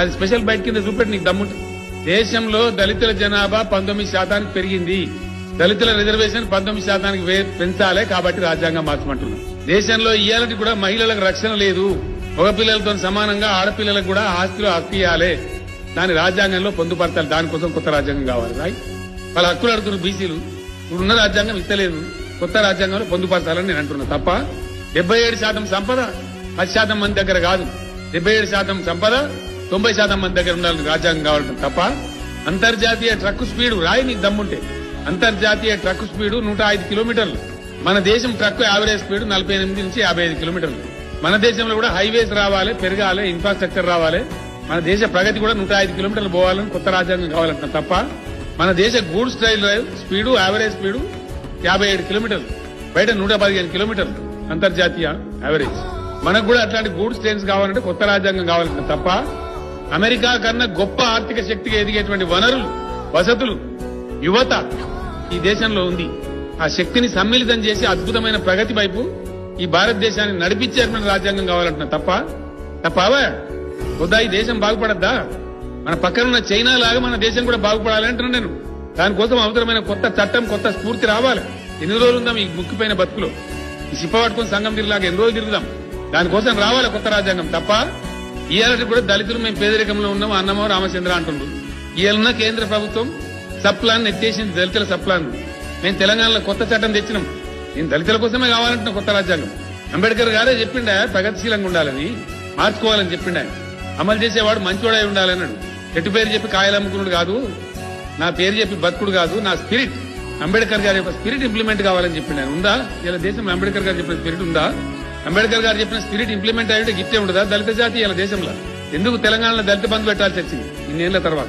అది special byte కింద చూపెట్టి నీకు దమ్ముంటుంది దేశంలో దళితుల జనాభా పంతొమ్మిది శాతానికి పెరిగింది. దళితుల రిజర్వేషన్ పంతొమ్మిది శాతానికి పెంచాలే కాబట్టి రాజ్యాంగం మార్చమంటున్నాం. దేశంలో ఇయ్యాలటి కూడా మహిళలకు రక్షణ లేదు. మగ పిల్లలతో సమానంగా ఆడపిల్లలకు కూడా ఆస్తిలో హక్కు ఇవ్వాలి దాని రాజ్యాంగంలో పొందుపరచాలి. దానికోసం కొత్త రాజ్యాంగం కావాలి రాయ్ వాళ్ళ హక్కులు అడుగుతున్న బీసీలు. ఇప్పుడున్న రాజ్యాంగం ఇస్తలేదు. కొత్త రాజ్యాంగంలో పొందుపరచాలని నేను అంటున్నా. తప్ప డెబ్బై ఏడు శాతం సంపద పది శాతం మంది దగ్గర కాదు. డెబ్బై ఏడు శాతం సంపద తొంభై శాతం మంది దగ్గర ఉండాలని రాజ్యాంగం కావాలంటే తప్ప అంతర్జాతీయ ట్రక్ స్పీడ్ రాయి నీకు దమ్ముంటే అంతర్జాతీయ ట్రక్ స్పీడ్ నూట ఐదు కిలోమీటర్లు. మన దేశం ట్రక్ యావరేజ్ స్పీడ్ నలభై ఎనిమిది నుంచి యాభై ఐదు కిలోమీటర్లు. మన దేశంలో కూడా హైవేస్ రావాలి పెరగాలి ఇన్ఫ్రాస్ట్రక్చర్ రావాలి. మన దేశ ప్రగతి కూడా నూట ఐదు కిలోమీటర్లు పోవాలని కొత్త రాజ్యాంగం కావాలంటాం తప్ప మన దేశ goods trail drive speed average speed యాభై ఏడు కిలోమీటర్లు. బయట నూట పదిహేను కిలోమీటర్లు. అంతర్జాతీయ యావరేజ్. మనకు కూడా అట్లాంటి గూడ్స్ ట్రైన్స్ కావాలంటే కొత్త రాజ్యాంగం కావాలంటే తప్ప అమెరికా కన్నా గొప్ప ఆర్థిక శక్తిగా ఎదిగేటువంటి వనరులు వసతులు యువత ఈ దేశంలో ఉంది. ఆ శక్తిని సమ్మిళితం చేసి అద్భుతమైన ప్రగతి వైపు ఈ భారతదేశాన్ని నడిపించేటువంటి రాజ్యాంగం కావాలంటున్నా తప్ప? తప్పవా వద్దా? ఈ దేశం బాగుపడద్దా? మన పక్కనున్న చైనా లాగా మన దేశం కూడా బాగుపడాలి అంటున్నాను నేను. దానికోసం అవసరమైన కొత్త చట్టం కొత్త స్ఫూర్తి రావాలి. ఎన్ని రోజులు ఉందాం ఈ ముక్కిపోయిన బతుకులో? ఈ సిప్ప పట్టుకుని సంఘం తిరిగిలాగా ఎన్ని రోజులు తిరుగుదాం? దానికోసం రావాలి కొత్త రాజ్యాంగం? తప్ప? ఇవాళ కూడా దళితులు మేము పేదరికంలో ఉన్నాం అన్నమో రామచంద్ర అంటుండ్రు ఇవాళ కేంద్ర ప్రభుత్వం సప్లాన్ ఎత్తేసింది దళితుల సప్లాన్. మేము తెలంగాణలో కొత్త చట్టం తెచ్చినాం. నేను దళితుల కోసమే కావాలంటున్నా కొత్త రాజ్యాంగం. అంబేద్కర్ గారే చెప్పిండా ప్రగతిశీలంగా ఉండాలని మార్చుకోవాలని చెప్పిండా. అమలు చేసేవాడు మంచివాడై ఉండాలన్నాడు. ఎటు పేరు చెప్పి కాయలమ్ముకున్నాడు కాదు నా పేరు చెప్పి బతుకుడు కాదు నా స్పిరిట్ అంబేద్కర్ గారి యొక్క స్పిరిట్ ఇంప్లిమెంట్ కావాలని చెప్పిండు. ఉందా? ఇలా దేశంలో అంబేద్కర్ గారు చెప్పిన స్పిరిట్ ఉందా? అంబేద్కర్ గారు చెప్పిన స్పిరిట్ ఇంప్లిమెంట్ అయ్యే గిట్టే ఉండదా? దళిత జాతి ఇలా దేశంలో. ఎందుకు తెలంగాణలో దళిత బంధు పెట్టాల్సి వచ్చింది? ఇన్నేళ్ళ తర్వాత.